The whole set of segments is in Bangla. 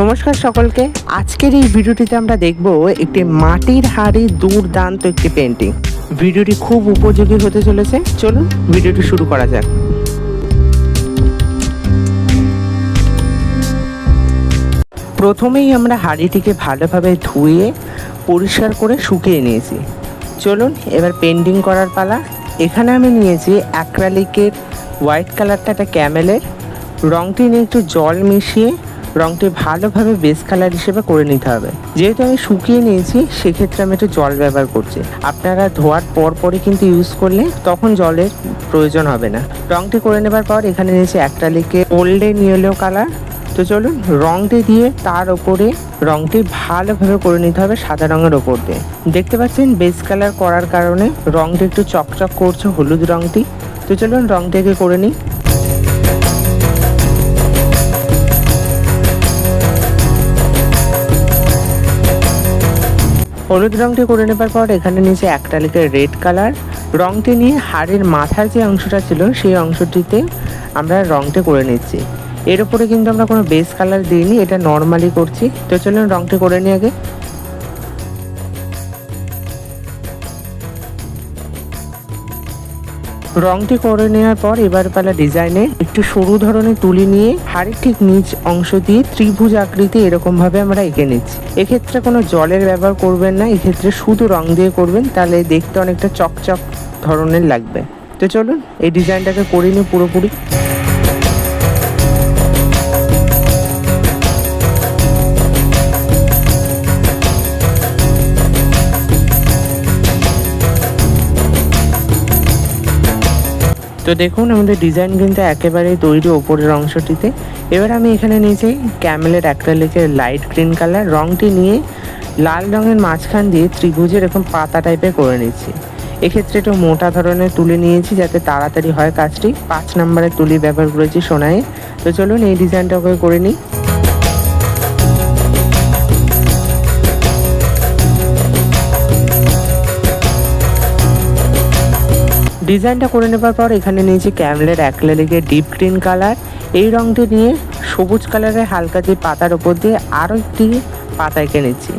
নমস্কার সকলকে। আজকের এই ভিডিওটিতে আমরা দেখব একটি মাটির হাড়ি দুর্দান্ত একটি পেন্টিং ভিডিওটি খুব উপযোগী হতে চলেছে। চলুন ভিডিওটি শুরু করা যাক। প্রথমেই আমরা হাঁড়িটিকে ভালোভাবে ধুয়ে পরিষ্কার করে শুকিয়ে নিয়েছি। চলুন এবার পেন্টিং করার পালা। এখানে আমি নিয়েছি অ্যাক্রালিকের হোয়াইট কালারটা একটা ক্যামেলের রঙটি নিয়ে একটু জল মিশিয়ে রংটি ভালোভাবে বেস কালার হিসেবে করে নিতে হবে। যেহেতু আমি শুকিয়ে নিয়েছি, সেক্ষেত্রে আমি একটু জল ব্যবহার করছি। আপনারা ধোয়ার পর পরই কিন্তু ইউজ করলে তখন জলের প্রয়োজন হবে না। রংটি করে নেবার পর এখানে নিয়েছি একটা লিখে ওল্ডেন ইয়েলো কালার তো চলুন, রংটি দিয়ে তার ওপরে রংটি ভালোভাবে করে নিতে হবে সাদা রঙের ওপর দিয়ে। দেখতে পাচ্ছেন বেস কালার করার কারণে রংটি একটু চকচক করছে হলুদ রংটি। তো চলুন, রংটিকে করে নিই। হলুদ রঙটি করে নেবার পর এখানে নিচে এক লিখে রেড কালার। রঙটি নিয়ে হাড়ের মাথার যে অংশটা ছিল, সেই অংশটিতে আমরা রঙটি করে নিচ্ছি। এর উপরে কিন্তু আমরা কোনো বেস কালার দিইনি, এটা নর্মালি করছি। তো চলুন রঙটি করে নিই আগে। রংটি করে নেওয়ার পর এবার পালা ডিজাইনে একটু সরু ধরনের তুলি নিয়ে হাড়ের ঠিক নিচ অংশ দিয়ে ত্রিভুজ আকৃতি এরকম ভাবে আমরা এঁকে নিচ্ছি। এক্ষেত্রে কোনো জলের ব্যবহার করবেন না, এক্ষেত্রে শুধু রং দিয়ে করবেন, তাহলে দেখতে অনেকটা চকচক ধরনের লাগবে। তো চলুন, এই ডিজাইনটাকে করে নিই পুরোপুরি। তো দেখুন, আমাদের ডিজাইন কিন্তু একেবারেই তৈরি ওপরের অংশটিতে। এবার আমি এখানে নিয়েছি ক্যামেলের একটা অ্যাক্রালিকের লাইট গ্রিন কালার রংটি নিয়ে লাল রঙের মাঝখান দিয়ে ত্রিভুজের এরকম পাতা টাইপের করে নিচ্ছি। এক্ষেত্রে একটু মোটা ধরনের তুলি নিয়েছি যাতে তাড়াতাড়ি হয় কাজটি। পাঁচ নম্বরের তুলি ব্যবহার করেছি সোনায়। তো চলুন এই ডিজাইনটা করে নিই। ডিজাইনটা করে নেবার পর এখানে নিয়েছি ক্যামলের অ্যাক্রেলিকের ডিপ গ্রিন কালার, এই রঙটি নিয়ে সবুজ কালারের হালকা যে পাতার ওপর দিয়ে আরও একটি পাতা এঁকে নিচ্ছি।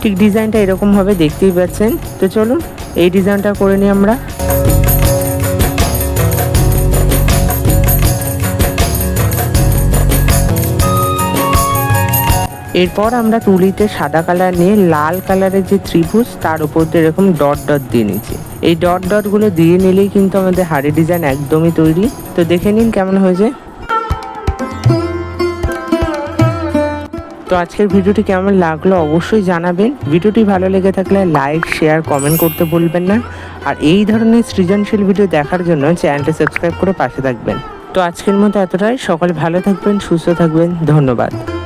ঠিক ডিজাইনটা এরকমভাবে দেখতেই পাচ্ছেন। তো চলুন, এই ডিজাইনটা করে নিই আমরা। এরপর আমরা তুলিতে সাদা কালার নিয়ে লাল কালারের যে ত্রিভুজ, তার উপর দিয়ে এরকম ডট ডট দিয়ে নিচ্ছি। এই ডট ডটগুলো দিয়ে নিলেই কিন্তু আমাদের হাড়ি ডিজাইন একদমই তৈরি। তো দেখে নিন কেমন হয়েছে। তো আজকের ভিডিওটি কেমন লাগল অবশ্যই জানাবেন। ভিডিওটি ভালো লেগে থাকলে লাইক, শেয়ার, কমেন্ট করতে ভুলবেন না। আর এই ধরনের সৃজনশীল ভিডিও দেখার জন্য চ্যানেলটি সাবস্ক্রাইব করে পাশে থাকবেন। তো আজকের মতো এতটাই। সকালে ভালো থাকবেন, সুস্থ থাকবেন। ধন্যবাদ।